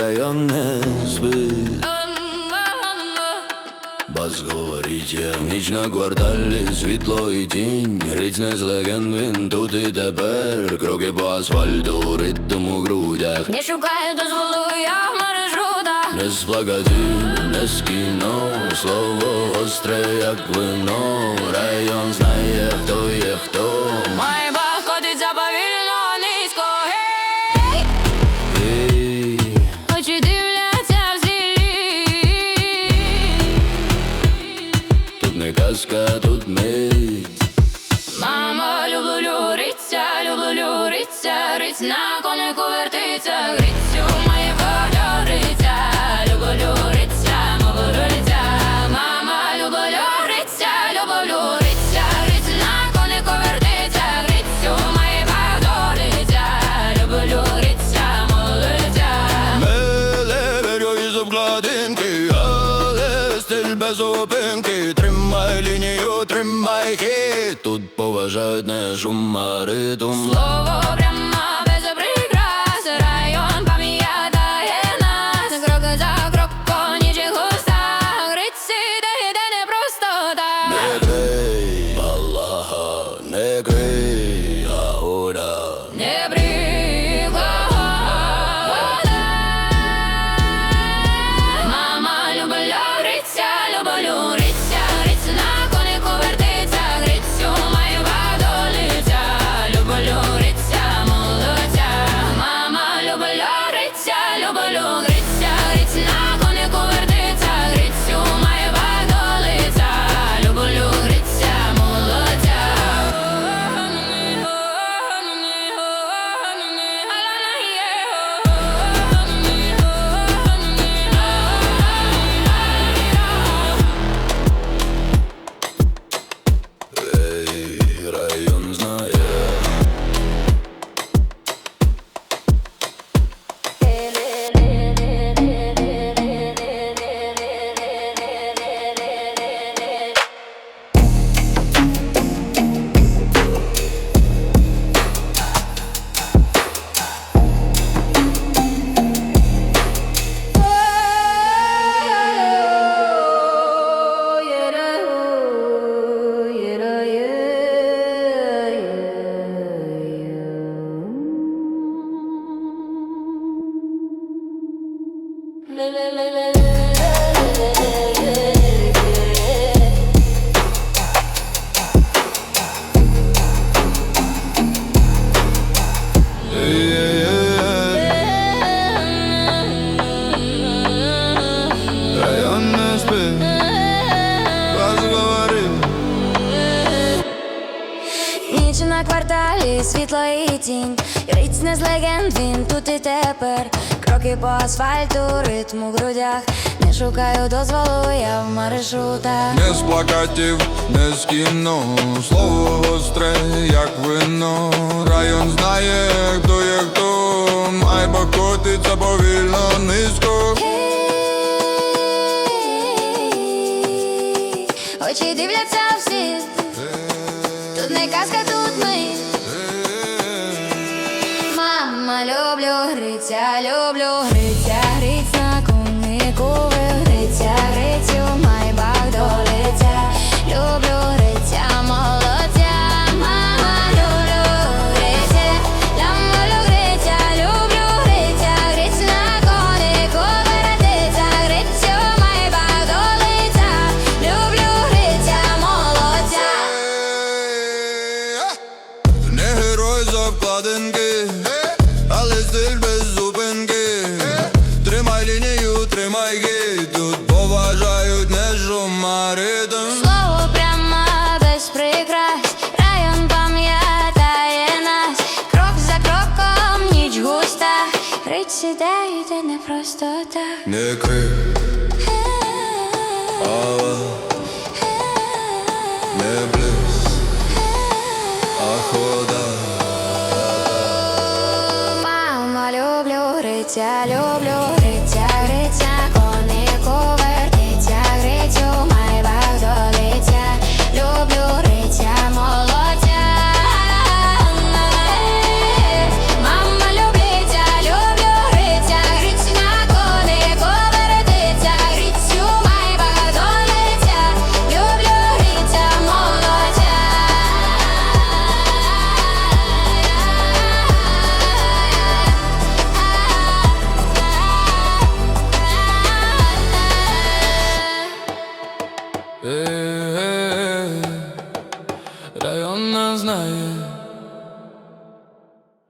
Район Бас в ніч на кварталі світло і тінь Гриць не з легенд, він тут і тепер. Кроки по асфальту, ритм у грудях. Не шукаю дозволу, я в маршрутах. Не з плакатів, не з кіно. Слово гостре, як вино. Район знає, хто є хто. Майбах не тут мить Мама, люблю люриця, люблю люриця Риць на конику вертиться Грицю має водориця Люблю люриця, мову люриця Мама, люблю люриця, люблю люриця Риць на конику вертиться Грицю має водориця Люблю люриця, мову люриця Мене беру із обкладинки, але стиль без лінію, тримай хід Тут поважають не шум, а Ніч на кварталі, світло і тінь Гриць не з легенд, він тут і тепер Кроки по асфальту, ритм у грудях. Не шукаю дозволу, я в маршрутах. Не з плакатів, не з кіно, слово гостре, як вино. Район знає, хто є хто, майба котиться повільно, низько. Очі дивляться всі. Тут не казка, тут ми люблю люблю Гриць іде, йде не просто так. Не крик, не близ, а хода. Мама, люблю гриця, люблю